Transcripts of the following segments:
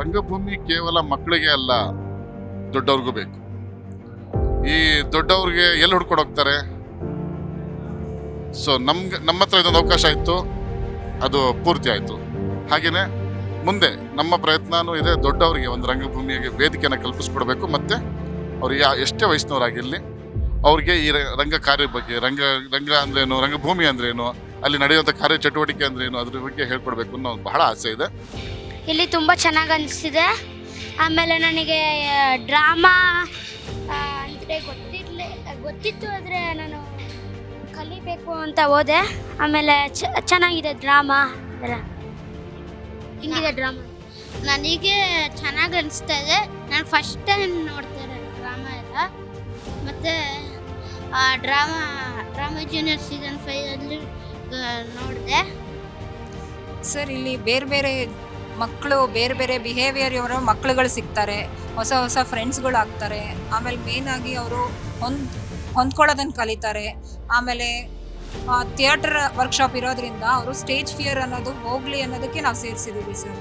ರಂಗಭೂಮಿ ಕೇವಲ ಮಕ್ಕಳಿಗೆ ಅಲ್ಲ, ದೊಡ್ಡವ್ರಿಗೂ ಬೇಕು. ಈ ದೊಡ್ಡವ್ರಿಗೆ ಎಲ್ಲಿ ಹುಡ್ಕೊಂಡು ಹೋಗ್ತಾರೆ? ಸೊ ನಮ್ಗೆ, ನಮ್ಮ ಹತ್ರ ಇದೊಂದು ಅವಕಾಶ ಇತ್ತು. ಅದು ಪೂರ್ತಿ ಆಯಿತು. ಹಾಗೆಯೇ ಮುಂದೆ ನಮ್ಮ ಪ್ರಯತ್ನವೂ ಇದೆ, ದೊಡ್ಡವರಿಗೆ ಒಂದು ರಂಗಭೂಮಿಗೆ ವೇದಿಕೆಯನ್ನು ಕಲ್ಪಿಸ್ಕೊಡ್ಬೇಕು. ಮತ್ತು ಅವ್ರಿಗೆ ಯಾ, ಎಷ್ಟೇ ವಯಸ್ಸಿನವರಾಗಿರಲಿ, ಅವ್ರಿಗೆ ಈ ರಂಗ ಕಾರ್ಯ ಬಗ್ಗೆ, ರಂಗ ರಂಗ ಅಂದ್ರೇನು ರಂಗಭೂಮಿ ಅಂದ್ರೇನು ಅಲ್ಲಿ ನಡೆಯುವಂಥ ಕಾರ್ಯ ಚಟುವಟಿಕೆ ಅಂದ್ರೇನು ಅದ್ರ ಬಗ್ಗೆ ಹೇಳ್ಕೊಡ್ಬೇಕು ಅನ್ನೋ ಬಹಳ ಆಸೆ ಇದೆ. ಇಲ್ಲಿ ತುಂಬ ಚೆನ್ನಾಗಿ ಅನಿಸ್ತಿದೆ. ಆಮೇಲೆ ನನಗೆ ಡ್ರಾಮಾ ಅಂದರೆ ಗೊತ್ತಿರಲಿ ಗೊತ್ತಿತ್ತು ಆದರೆ ನಾನು ಕಲಿಬೇಕು ಅಂತ ಹೋದೆ. ಆಮೇಲೆ ಚ- ಚೆನ್ನಾಗಿದೆ ಡ್ರಾಮಾ. ಅದೆಲ್ಲ. ಹಿಂಗಿದೆ ಡ್ರಾಮಾ? ನನಗೆ ಚೆನ್ನಾಗಿ ಅನಿಸ್ತಾ ಇದೆ. ನಾನು ಫಸ್ಟ್ ಟೈಮ್ ನೋಡ್ತಾರೆ ಡ್ರಾಮಾ ಎಲ್ಲ. ಮತ್ತು ಆ ಡ್ರಾಮಾ ಡ್ರಾಮಾ ಜೂನಿಯರ್ ಸೀಸನ್ ಫೈವಲ್ಲಿ ನೋಡಿದೆ. ಸರ್ ಇಲ್ಲಿ ಬೇರೆ ಬೇರೆ ಮಕ್ಕಳು, ಬೇರೆ ಬೇರೆ ಬಿಹೇವಿಯರ್ ಇವರು ಮಕ್ಕಳುಗಳು ಸಿಗ್ತಾರೆ. ಹೊಸ ಹೊಸ ಫ್ರೆಂಡ್ಸ್ಗಳು ಆಗ್ತಾರೆ. ಆಮೇಲೆ ಮೇನ್ ಆಗಿ ಅವರು ಹೊಂದ್, ಹೊಂದ್ಕೊಳ್ಳೋದನ್ನು ಕಲಿತಾರೆ. ಆಮೇಲೆ ಥಿಯೇಟರ್ ವರ್ಕ್ಶಾಪ್ ಇರೋದ್ರಿಂದ ಅವರು ಸ್ಟೇಜ್ ಫಿಯರ್ ಅನ್ನೋದು, ಹೋಗ್ಲಿ ಅನ್ನೋದಕ್ಕೆ ನಾವು ಸೇರಿಸಿದ್ದೀವಿ ಸರ್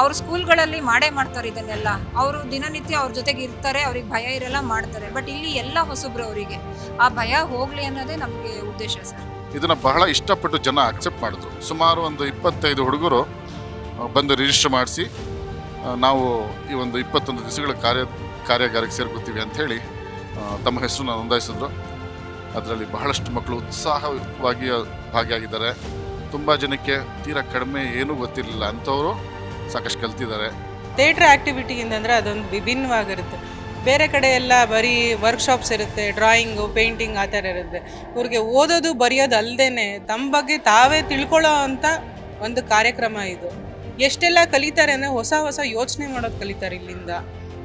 ಅವ್ರ ಸ್ಕೂಲ್ಗಳಲ್ಲಿ ಮಾಡೇ ಮಾಡ್ತಾರೆ ಇದನ್ನೆಲ್ಲ. ಅವರು ದಿನನಿತ್ಯ ಅವ್ರ ಜೊತೆಗೆ ಇರ್ತಾರೆ, ಅವ್ರಿಗೆ ಭಯ ಇರಲ್ಲ ಮಾಡ್ತಾರೆ. ಬಟ್ ಇಲ್ಲಿ ಎಲ್ಲ ಹೊಸಬ್ರು ಅವರಿಗೆ. ಆ ಭಯ ಹೋಗ್ಲಿ ಅನ್ನೋದೇ ನಮಗೆ ಉದ್ದೇಶ ಸರ್ ಇದನ್ನ ಬಹಳ ಇಷ್ಟಪಟ್ಟು ಜನ ಅಕ್ಸೆಪ್ಟ್ ಮಾಡಿದ್ರು. ಸುಮಾರು ಒಂದು ಇಪ್ಪತ್ತೈದು ಹುಡುಗರು ಬಂದು ರಿಜಿಸ್ಟರ್ ಮಾಡಿಸಿ ನಾವು ಈ ಒಂದು ಇಪ್ಪತ್ತೊಂದು ದಿವಸಗಳ ಕಾರ್ಯ ಕಾರ್ಯಾಗಾರಕ್ಕೆ ಸೇರ್ಕೋತೀವಿ ಆ, ತಮ್ಮ ಹೆಸರನ್ನ ನೋಂದಾಯಿಸಿದ್ರು. ಅದರಲ್ಲಿ ಬಹಳಷ್ಟು ಮಕ್ಕಳು ಉತ್ಸಾಹವಾಗಿ ಭಾಗಿಯಾಗಿದ್ದಾರೆ. ತುಂಬ ಜನಕ್ಕೆ ತೀರಾ ಕಡಿಮೆ ಏನೂ ಗೊತ್ತಿರಲಿಲ್ಲ. ಅಂಥವರು ಸಾಕಷ್ಟು ಕಲ್ತಿದ್ದಾರೆ. ಥಿಯೇಟ್ರ್ ಆ್ಯಕ್ಟಿವಿಟಿಯಿಂದ ಅಂದರೆ ಅದೊಂದು ವಿಭಿನ್ನವಾಗಿರುತ್ತೆ ಬೇರೆ ಕಡೆ ಎಲ್ಲ ಬರೀ ವರ್ಕ್ಶಾಪ್ಸ್ ಇರುತ್ತೆ ಡ್ರಾಯಿಂಗು ಪೇಂಟಿಂಗ್ ಆ ಥರ ಇರುತ್ತೆ. ಇವ್ರಿಗೆ ಓದೋದು ಬರೆಯೋದು ಅಲ್ಲದೇ ತಮ್ಮ ಬಗ್ಗೆ ತಾವೇ ತಿಳ್ಕೊಳ್ಳೋ ಅಂಥ ಒಂದು ಕಾರ್ಯಕ್ರಮ ಇದು. ಎಷ್ಟೆಲ್ಲ ಕಲಿತಾರೆ ಅಂದರೆ ಹೊಸ ಹೊಸ ಯೋಚನೆ ಮಾಡೋದು ಕಲಿತಾರೆ ಇಲ್ಲಿಂದ.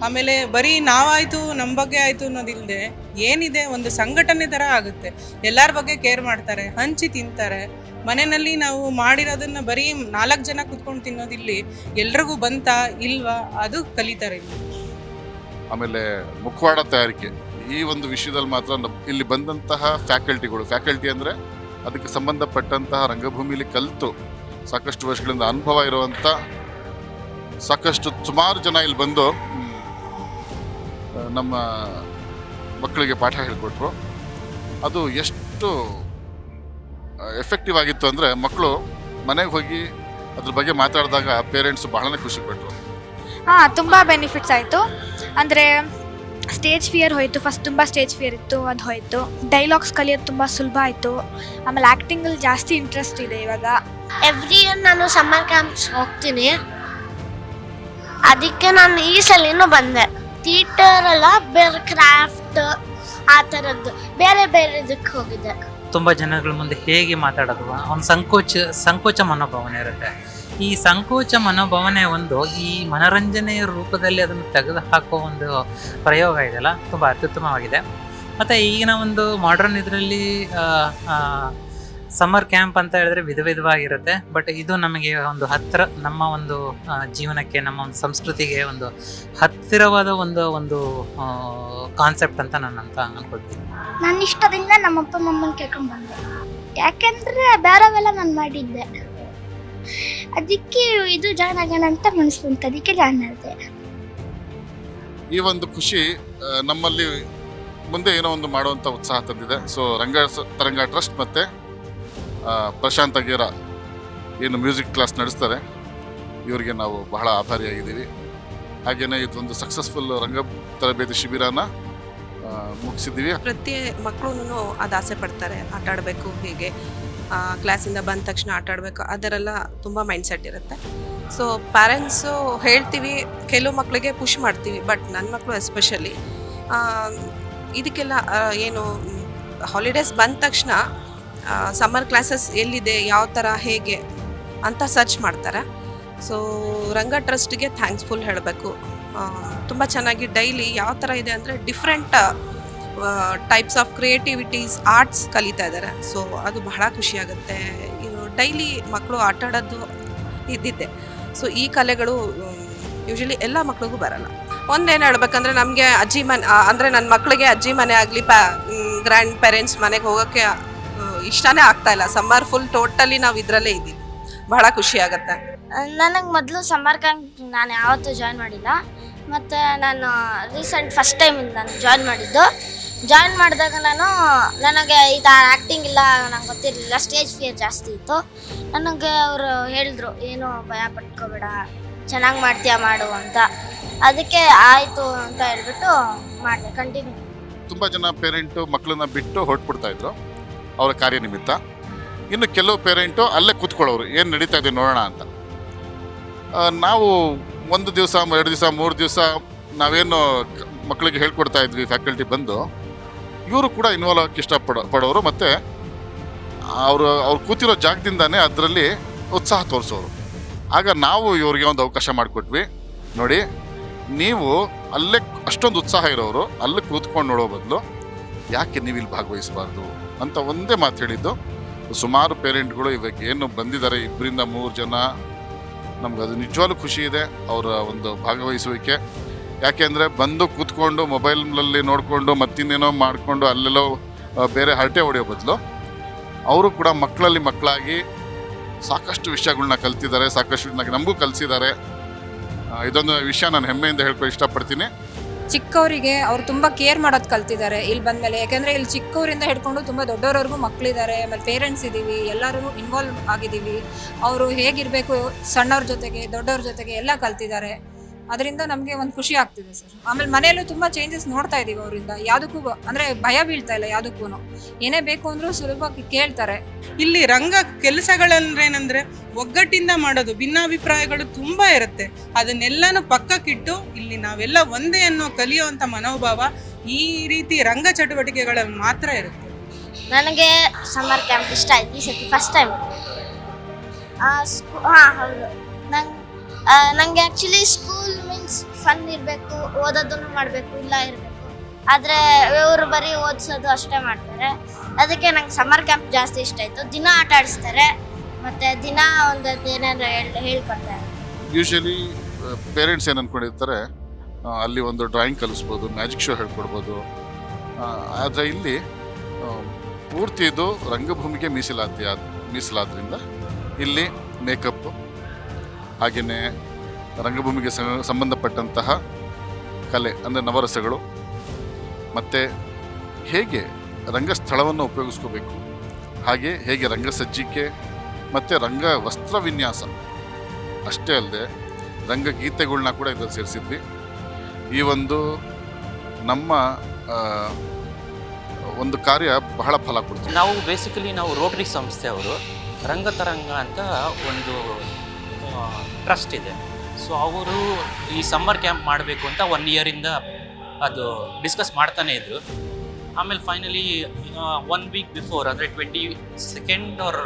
ಆಮೇಲೆ ಬರೀ ನಾವಾಯಿತು ನಮ್ಮ ಬಗ್ಗೆ ಆಯಿತು ಅನ್ನೋದಿಲ್ಲದೆ ಏನಿದೆ ಒಂದು ಸಂಘಟನೆ ಥರ ಆಗುತ್ತೆ. ಎಲ್ಲರ ಬಗ್ಗೆ ಕೇರ್ ಮಾಡ್ತಾರೆ, ಹಂಚಿ ತಿಂತಾರೆ. ಮನೆಯಲ್ಲಿ ನಾವು ಮಾಡಿರೋದನ್ನು ಬರೀ ನಾಲ್ಕು ಜನ ಕುತ್ಕೊಂಡು ತಿನ್ನೋದಿಲ್ಲಿ ಎಲ್ರಿಗೂ ಬಂತಾ, ಇಲ್ವಾ, ಅದು ಕಲಿತಾರೆ ಇಲ್ಲಿ. ಆಮೇಲೆ ಮುಖವಾಡ ತಯಾರಿಕೆ. ಈ ಒಂದು ವಿಷಯದಲ್ಲಿ ಮಾತ್ರ ಇಲ್ಲಿ ಬಂದಂತಹ ಫ್ಯಾಕಲ್ಟಿಗಳು ಫ್ಯಾಕಲ್ಟಿ ಅಂದರೆ ಅದಕ್ಕೆ ಸಂಬಂಧಪಟ್ಟಂತಹ ರಂಗಭೂಮಿಲಿ ಕಲಿತು ಸಾಕಷ್ಟು ವರ್ಷಗಳಿಂದ ಅನುಭವ ಇರುವಂಥ ಸಾಕಷ್ಟು ಸುಮಾರು ಜನ ಇಲ್ಲಿ ಬಂದು, ನಮ್ಮ ಮಕ್ಕಳಿಗೆ ಪಾಠ ಹೇಳಿಕೊಟ್ರು. ಅದು ಎಷ್ಟು ಎಫೆಕ್ಟಿವ್ ಆಗಿತ್ತು ಅಂದರೆ ಮಕ್ಕಳು ಮನೆಗೆ ಹೋಗಿ ಅದ್ರ ಬಗ್ಗೆ ಮಾತಾಡಿದಾಗ ಪೇರೆಂಟ್ಸ್ ಬಹಳನೇ ಖುಷಿಪಟ್ಟರು ಹಾಂ, ತುಂಬ ಬೆನಿಫಿಟ್ಸ್ ಆಯಿತು. ಅಂದರೆ ಸ್ಟೇಜ್ ಫಿಯರ್ ಹೋಯಿತು ಫಸ್ಟ್ ತುಂಬ ಸ್ಟೇಜ್ ಫಿಯರ್ ಇತ್ತು, ಅದು ಹೋಯಿತು. ಡೈಲಾಗ್ಸ್ ಕಲಿಯೋದು ತುಂಬ ಸುಲಭ ಆಯಿತು. ಆಮೇಲೆ ಆ್ಯಕ್ಟಿಂಗಲ್ಲಿ ಜಾಸ್ತಿ ಇಂಟ್ರೆಸ್ಟ್ ಇದೆ ಇವಾಗ. ಎವ್ರಿ ಇಯರ್ ನಾನು ಸಮ್ಮರ್ ಕ್ಯಾಂಪ್ಸ್ ಹೋಗ್ತೀನಿ. ಅದಕ್ಕೆ ನಾನು ಈ ಸಲಿನೂ ಬಂದೆ. ಥಿಯೇಟರ್ ಅಲ್ಲ, ಬೇರೆ ಕ್ರಾಫ್ಟ್ ಆ ಥರದ್ದು, ಬೇರೆ ಬೇರೆ ಇದಕ್ಕೆ ಹೋಗಿದ್ದೆ. ತುಂಬ ಜನಗಳ ಮುಂದೆ ಹೇಗೆ ಮಾತಾಡೋದು? ಒಂದು ಸಂಕೋಚ ಸಂಕೋಚ ಮನೋಭಾವನೆ ಇರುತ್ತೆ. ಈ ಸಂಕೋಚ ಮನೋಭಾವನೆ ಒಂದು, ಈ ಮನೋರಂಜನೆಯ ರೂಪದಲ್ಲಿ ಅದನ್ನು ತೆಗೆದು ಹಾಕೋ ಒಂದು ಪ್ರಯೋಗ ಇದೆಯಲ್ಲ? ತುಂಬ ಅತ್ಯುತ್ತಮವಾಗಿದೆ. ಮತ್ತು ಈಗಿನ ಒಂದು ಮಾಡ್ರನ್ ಇದರಲ್ಲಿ ಸಮ್ಮರ್ ಕ್ಯಾಂಪ್ ಅಂತ ಹೇಳಿದ್ರೆ ವಿಧ ವಿಧವಾಗಿರುತ್ತೆ. ಬಟ್ ಇದು ನಮಗೆ ಒಂದು ಹತ್ತಿರ ನಮ್ಮ ಒಂದು ಜೀವನಕ್ಕೆ ನಮ್ಮ ಒಂದು ಸಂಸ್ಕೃತಿಗೆ ಒಂದು ಹತ್ತಿರವಾದ ಒಂದು ಒಂದು ಕಾನ್ಸೆಪ್ಟ್ ಅಂತ ನಾನು ಅಂತ ಅನ್ಕೊಳ್ತೀನಿ. ನನ್ನ ಇಷ್ಟದಿಂದ ನಮ್ಮ ಅಪ್ಪ ಅಮ್ಮನ ಕೇಳ್ಕೊಂಡು ಬಂದೆ ಯಾಕೆಂದ್ರೆ ಬೇರೆವೆಲ್ಲ ನಾನು ಮಾಡಿದ್ದೆ. ಅದಕ್ಕೆ ಇದು ಜಾಯ್ನ್ ಆಗೋಣ ಅಂತ ಮನಸ್ಸು ಬಂತು ಅದಕ್ಕೆ ಜಾಯ್ನ್ ಆದೆ ಈ ಒಂದು ಖುಷಿ ನಮ್ಮಲ್ಲಿ ಮುಂದೆ ಏನೋ ಒಂದು ಮಾಡುವಂಥ ಉತ್ಸಾಹ ತಂದಿದೆ. ಸೊ ರಂಗ ಸ- ತರಂಗ ಟ್ರಸ್ಟ್ ಮತ್ತು ಪ್ರಶಾಂತ್ ಅಗೇರ ಏನು ಮ್ಯೂಸಿಕ್ ಕ್ಲಾಸ್ ನಡೆಸ್ತಾರೆ. ಇವರಿಗೆ ನಾವು ಬಹಳ ಆಭಾರಿಯಾಗಿದ್ದೀವಿ. ಹಾಗೆಯೇ ಇದೊಂದು ಸಕ್ಸಸ್ಫುಲ್ ರಂಗ ತರಬೇತಿ ಶಿಬಿರನ ಮುಗಿಸಿದ್ದೀವಿ. ಪ್ರತಿ ಮಕ್ಕಳು ಅದು ಆಸೆ ಪಡ್ತಾರೆ, ಆಟ ಆಡಬೇಕು ಹೀಗೆ. ಕ್ಲಾಸಿಂದ ಬಂದ ತಕ್ಷಣ ಆಟ ಆಡಬೇಕು ಅದರೆಲ್ಲ ತುಂಬ ಮೈಂಡ್ ಸೆಟ್ ಇರುತ್ತೆ. ಸೊ ಪ್ಯಾರೆಂಟ್ಸು ಹೇಳ್ತೀವಿ, ಕೆಲವು ಮಕ್ಕಳಿಗೆ ಪುಷ್ ಮಾಡ್ತೀವಿ ಬಟ್ ನನ್ನ ಮಕ್ಕಳು ಎಸ್ಪೆಷಲಿ ಇದಕ್ಕೆಲ್ಲ ಏನು ಹಾಲಿಡೇಸ್ ಬಂದ ತಕ್ಷಣ ಸಮ್ಮರ್ ಕ್ಲಾಸಸ್ ಎಲ್ಲಿದೆ, ಯಾವ ಥರ ಹೇಗೆ ಅಂತ ಸರ್ಚ್ ಮಾಡ್ತಾರೆ. ಸೊ ರಂಗ ಟ್ರಸ್ಟ್ಗೆ ಥ್ಯಾಂಕ್ಸ್ಫುಲ್ ಹೇಳಬೇಕು. ತುಂಬ ಚೆನ್ನಾಗಿ ಡೈಲಿ ಯಾವ ಥರ ಇದೆ ಅಂದರೆ different types of creativities arts ಕಲಿತಾ ಇದ್ದಾರೆ. ಸೊ ಅದು ಬಹಳ ಖುಷಿಯಾಗುತ್ತೆ ಡೈಲಿ ಮಕ್ಕಳು ಆಟ ಆಡೋದು ಇದ್ದಿದ್ದೆ. ಸೊ ಈ ಕಲೆಗಳು ಯೂಶಲಿ ಎಲ್ಲ ಮಕ್ಳಿಗೂ ಬರಲ್ಲ. ಒಂದೇನು ಹೇಳ್ಬೇಕಂದ್ರೆ ನಮಗೆ ಅಜ್ಜಿ ಮನೆ ಅಂದರೆ ನನ್ನ ಮಕ್ಕಳಿಗೆ ಅಜ್ಜಿ ಮನೆ ಆಗಲಿ ಪ್ಯಾ ಗ್ರ್ಯಾಂಡ್ ಪೇರೆಂಟ್ಸ್ ಮನೆಗೆ ಹೋಗೋಕ್ಕೆ ಇಷ್ಟನೇ ಆಗ್ತಾ ಇಲ್ಲ. ಸಮ್ಮರ್ ಫುಲ್ ಟೋಟಲಿ ನಾವು ಇದರಲ್ಲೇ ಇದ್ದೀವಿ. ಬಹಳ ಖುಷಿ ಆಗುತ್ತೆ. ನನಗೆ ಮೊದಲು ಸಮ್ಮರ್ ಕ್ಯಾಂಪ್ ನಾನು ಯಾವತ್ತೂ ಜಾಯ್ನ್ ಮಾಡಿಲ್ಲ. ಮತ್ತು ನಾನು ರೀಸೆಂಟ್ ಫಸ್ಟ್ ಟೈಮ್ ನಾನು ಜಾಯ್ನ್ ಮಾಡಿದ್ದು. ಜಾಯ್ನ್ ಮಾಡಿದಾಗ ನಾನು ನನಗೆ ಇದು ಆ್ಯಕ್ಟಿಂಗ್ ಇಲ್ಲ ನಂಗೆ ಗೊತ್ತಿರಲಿಲ್ಲ. ಸ್ಟೇಜ್ ಫಿಯರ್ ಜಾಸ್ತಿ ಇತ್ತು. ನನಗೆ ಅವರು ಹೇಳಿದ್ರು ಏನು ಭಯ ಪಟ್ಕೋಬೇಡ. ಚೆನ್ನಾಗಿ ಮಾಡ್ತೀಯ ಮಾಡು ಅಂತ. ಅದಕ್ಕೆ ಆಯಿತು ಅಂತ ಹೇಳ್ಬಿಟ್ಟು ಮಾಡಿದೆ ಕಂಟಿನ್ಯೂ ತುಂಬ ಜನ ಪೇರೆಂಟು ಮಕ್ಕಳನ್ನ ಬಿಟ್ಟು ಹೊರಟ್ಬಿಡ್ತಾ ಇದ್ರು. ಅವರ ಕಾರ್ಯನಿಮಿತ್ತ. ಇನ್ನು ಕೆಲವು ಪೇರೆಂಟು ಅಲ್ಲೇ ಕೂತ್ಕೊಳ್ಳೋರು, ಏನು ನಡೀತಾ ಇದೆ ನೋಡೋಣ ಅಂತ. ನಾವು ಒಂದು ದಿವಸ, ಎರಡು ದಿವಸ, ಮೂರು ದಿವಸ ನಾವೇನು ಮಕ್ಕಳಿಗೆ ಹೇಳ್ಕೊಡ್ತಾ ಇದ್ವಿ, ಫ್ಯಾಕಲ್ಟಿ ಬಂದು. ಇವರು ಕೂಡ ಇನ್ವಾಲ್ವ್ ಆಗಕ್ಕೆ ಇಷ್ಟಪಡೋ, ಪಡೋರು ಮತ್ತು ಅವರು, ಅವ್ರು ಕೂತಿರೋ ಜಾಗದಿಂದನೇ ಅದರಲ್ಲಿ ಉತ್ಸಾಹ ತೋರಿಸೋರು. ಆಗ ನಾವು ಇವ್ರಿಗೆ ಒಂದು ಅವಕಾಶ ಮಾಡಿಕೊಟ್ವಿ. ನೋಡಿ, ನೀವು ಅಲ್ಲೇ ಅಷ್ಟೊಂದು ಉತ್ಸಾಹ ಇರೋರು, ಅಲ್ಲೇ ಕೂತ್ಕೊಂಡು ನೋಡೋ ಬದಲು ಯಾಕೆ ನೀವು ಇಲ್ಲಿ ಭಾಗವಹಿಸಬಾರ್ದು? ಅಂತ ಒಂದೇ ಮಾತು ಹೇಳಿದ್ದು. ಸುಮಾರು ಪೇರೆಂಟ್ಗಳು ಇವಾಗ ಏನು ಬಂದಿದ್ದಾರೆ, ಇಬ್ಬರಿಂದ ಮೂರು ಜನ. ನಮ್ಗೆ ಅದು ನಿಜವಾಗ್ಲೂ ಖುಷಿ ಇದೆ, ಅವರ ಒಂದು ಭಾಗವಹಿಸುವಿಕೆ. ಯಾಕೆಂದರೆ ಬಂದು ಕೂತ್ಕೊಂಡು ಮೊಬೈಲ್ನಲ್ಲಿ ನೋಡಿಕೊಂಡು ಮತ್ತಿನ್ನೇನೋ ಮಾಡಿಕೊಂಡು ಅಲ್ಲೆಲ್ಲೋ ಬೇರೆ ಹರಟೆ ಹೊಡೆಯೋ ಬದಲು ಅವರು ಕೂಡ ಮಕ್ಕಳಲ್ಲಿ ಮಕ್ಕಳಾಗಿ ಸಾಕಷ್ಟು ವಿಷಯಗಳನ್ನ ಕಲ್ತಿದ್ದಾರೆ, ಸಾಕಷ್ಟು ನಮಗೂ ಕಲಿಸಿದ್ದಾರೆ. ಇದೊಂದು ವಿಷಯ ನಾನು ಹೆಮ್ಮೆಯಿಂದ ಹೇಳ್ಕೊ ಇಷ್ಟಪಡ್ತೀನಿ. ಚಿಕ್ಕವರಿಗೆ ಅವ್ರು ತುಂಬ ಕೇರ್ ಮಾಡೋದು ಕಲ್ತಿದ್ದಾರೆ ಇಲ್ಲಿ ಬಂದಮೇಲೆ. ಯಾಕೆಂದರೆ ಇಲ್ಲಿ ಚಿಕ್ಕವರಿಂದ ಹಿಡ್ಕೊಂಡು ತುಂಬ ದೊಡ್ಡವರವರೆಗೂ ಮಕ್ಕಳಿದ್ದಾರೆ ಆಮೇಲೆ ಪೇರೆಂಟ್ಸ್ ಇದ್ದೀವಿ ಎಲ್ಲರೂ ಇನ್ವಾಲ್ವ್ ಆಗಿದ್ದೀವಿ ಅವರು ಹೇಗಿರಬೇಕು ಸಣ್ಣವ್ರ ಜೊತೆಗೆ, ದೊಡ್ಡವ್ರ ಜೊತೆಗೆ ಎಲ್ಲ ಕಲ್ತಿದ್ದಾರೆ. ಅದರಿಂದ ನಮಗೆ ಒಂದು ಖುಷಿ ಆಗ್ತಿದೆ ಸರ್. ಆಮೇಲೆ ಮನೆಯಲ್ಲೂ ತುಂಬ ಚೇಂಜಸ್ ನೋಡ್ತಾ ಇದ್ದೀವಿ ಅವರಿಂದ. ಯಾವುದಕ್ಕೂ ಅಂದರೆ ಅಂದ್ರೆ ಭಯ ಬೀಳ್ತಾ ಇಲ್ಲ ಯಾವುದಕ್ಕೂ ಏನೇ ಬೇಕು ಅಂದರೂ ಸುಲಭವಾಗಿ ಕೇಳ್ತಾರೆ. ಇಲ್ಲಿ ರಂಗ ಕೆಲಸಗಳಂದ್ರೇನಂದ್ರೆ ಒಗ್ಗಟ್ಟಿಂದ ಮಾಡೋದು ಭಿನ್ನಾಭಿಪ್ರಾಯಗಳು ತುಂಬಾ ಇರುತ್ತೆ. ಅದನ್ನೆಲ್ಲನೂ ಪಕ್ಕಕ್ಕಿಟ್ಟು ಇಲ್ಲಿ ನಾವೆಲ್ಲ ಒಂದೇ ಅನ್ನೋ ಕಲಿಯುವಂಥ ಮನೋಭಾವ ಈ ರೀತಿ ರಂಗ ಚಟುವಟಿಕೆಗಳಲ್ಲಿ ಮಾತ್ರ ಇರುತ್ತೆ. ನನಗೆ ಸಮ್ಮರ್ ಕ್ಯಾಂಪ್ ಇಷ್ಟ ಆಯ್ತು ಈ ಸತಿ ಫಸ್ಟ್ ಟೈಮ್ ಹಾಂ ಹೌದು. ನನಗೆ ಆ್ಯಕ್ಚುಲಿ ಸ್ಕೂಲ್ ಮೀನ್ಸ್ ಫನ್ ಇರಬೇಕು, ಓದೋದನ್ನು ಮಾಡಬೇಕು, ಇಲ್ಲ ಇರಬೇಕು. ಆದರೆ ಇವರು ಬರೀ ಓದಿಸೋದು ಅಷ್ಟೇ ಮಾಡ್ತಾರೆ. ಅದಕ್ಕೆ ನಂಗೆ ಸಮ್ಮರ್ ಕ್ಯಾಂಪ್ ಜಾಸ್ತಿ ಇಷ್ಟ ಆಯಿತು. ದಿನ ಆಟ ಆಡಿಸ್ತಾರೆ, ಮತ್ತು ದಿನ ಒಂದು ಹೇಳಿ, ಹೇಳ್ಕೊಡ್ತಾರೆ. ಯೂಶಲಿ ಪೇರೆಂಟ್ಸ್ ಏನು ಅಂದ್ಕೊಂಡಿರ್ತಾರೆ ಅಲ್ಲಿ ಒಂದು ಡ್ರಾಯಿಂಗ್ ಕಲಿಸ್ಬೋದು ಮ್ಯಾಜಿಕ್ ಶೋ ಹೇಳ್ಕೊಡ್ಬೋದು. ಆದರೆ ಇಲ್ಲಿ ಪೂರ್ತಿ ಇದು ರಂಗಭೂಮಿಗೆ ಮೀಸಲಾತಿ ಮೀಸಲಾದ್ರಿಂದ ಇಲ್ಲಿ ಮೇಕಪ್ ಹಾಗೆಯೇ ರಂಗಭೂಮಿಗೆ ಸಂಬಂಧಪಟ್ಟಂತಹ ಕಲೆ, ಅಂದರೆ ನವರಸಗಳು, ಮತ್ತು ಹೇಗೆ ರಂಗಸ್ಥಳವನ್ನು ಉಪಯೋಗಿಸ್ಕೋಬೇಕು, ಹಾಗೆ ಹೇಗೆ ರಂಗಸಜ್ಜಿಕೆ ಮತ್ತು ರಂಗ ವಸ್ತ್ರ ವಿನ್ಯಾಸ, ಅಷ್ಟೇ ಅಲ್ಲದೆ ರಂಗಗೀತೆಗಳನ್ನ ಕೂಡ ಇದರಲ್ಲಿ ಸೇರಿಸಿದ್ವಿ. ಈ ಒಂದು ನಮ್ಮ ಒಂದು ಕಾರ್ಯ ಬಹಳ ಫಲ ಕೊಡ್ತೀವಿ ನಾವು ಬೇಸಿಕಲಿ ನಾವು ರೋಟರಿ ಸಂಸ್ಥೆಯವರು ರಂಗತರಂಗ ಅಂತ ಒಂದು ಟ್ರಸ್ಟ್ ಇದೆ. ಸೊ ಅವರು ಈ ಸಮ್ಮರ್ ಕ್ಯಾಂಪ್ ಮಾಡಬೇಕು ಅಂತ ಒನ್ ಇಯರಿಂದ ಅದು ಡಿಸ್ಕಸ್ ಮಾಡ್ತಾನೆ ಇದ್ರು. ಆಮೇಲೆ ಫೈನಲಿ ಒನ್ ವೀಕ್ ಬಿಫೋರ್ ಅಂದರೆ ಟ್ವೆಂಟಿ ಸೆಕೆಂಡ್ ಅವ್ರ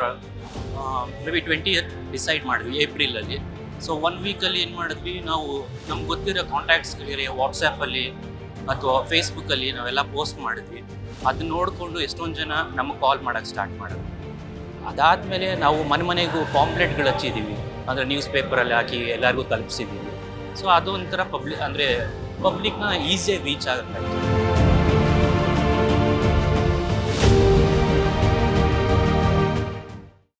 ಮೇ ಬಿ ಟ್ವೆಂಟಿ ಡಿಸೈಡ್ ಮಾಡಿದ್ವಿ ಏಪ್ರಿಲಲ್ಲಿ ಸೊ ಒನ್ ವೀಕಲ್ಲಿ ಏನು ಮಾಡಿದ್ವಿ, ನಾವು ನಮ್ಗೆ ಗೊತ್ತಿರೋ ಕಾಂಟ್ಯಾಕ್ಟ್ಸ್ಗಳಿಗೆ ವಾಟ್ಸಪ್ಪಲ್ಲಿ ಅಥವಾ ಫೇಸ್ಬುಕ್ಕಲ್ಲಿ ನಾವೆಲ್ಲ ಪೋಸ್ಟ್ ಮಾಡಿದ್ವಿ. ಅದನ್ನ ನೋಡಿಕೊಂಡು ಎಷ್ಟೊಂದು ಜನ ನಮಗೆ ಕಾಲ್ ಮಾಡೋಕ್ಕೆ ಸ್ಟಾರ್ಟ್ ಮಾಡಿದ್ವಿ ಅದಾದಮೇಲೆ ನಾವು ಮನೆ ಮನೆಗೂ ಪಾಂಪ್ಲೆಟ್ಗಳು ಹಚ್ಚಿದ್ದೀವಿ ಅಂದರೆ ನ್ಯೂಸ್ ಪೇಪರಲ್ಲಿ ಹಾಕಿ ಎಲ್ಲರಿಗೂ ತಲುಪಿಸಿದ್ದೀವಿ. ಸೊ ಅದು ಒಂಥರ ಪಬ್ಲಿಕ್ ಅಂದರೆ ಪಬ್ಲಿಕ್ನ ಈಸಿಯಾಗಿ ರೀಚ್ ಆಗುತ್ತೆ.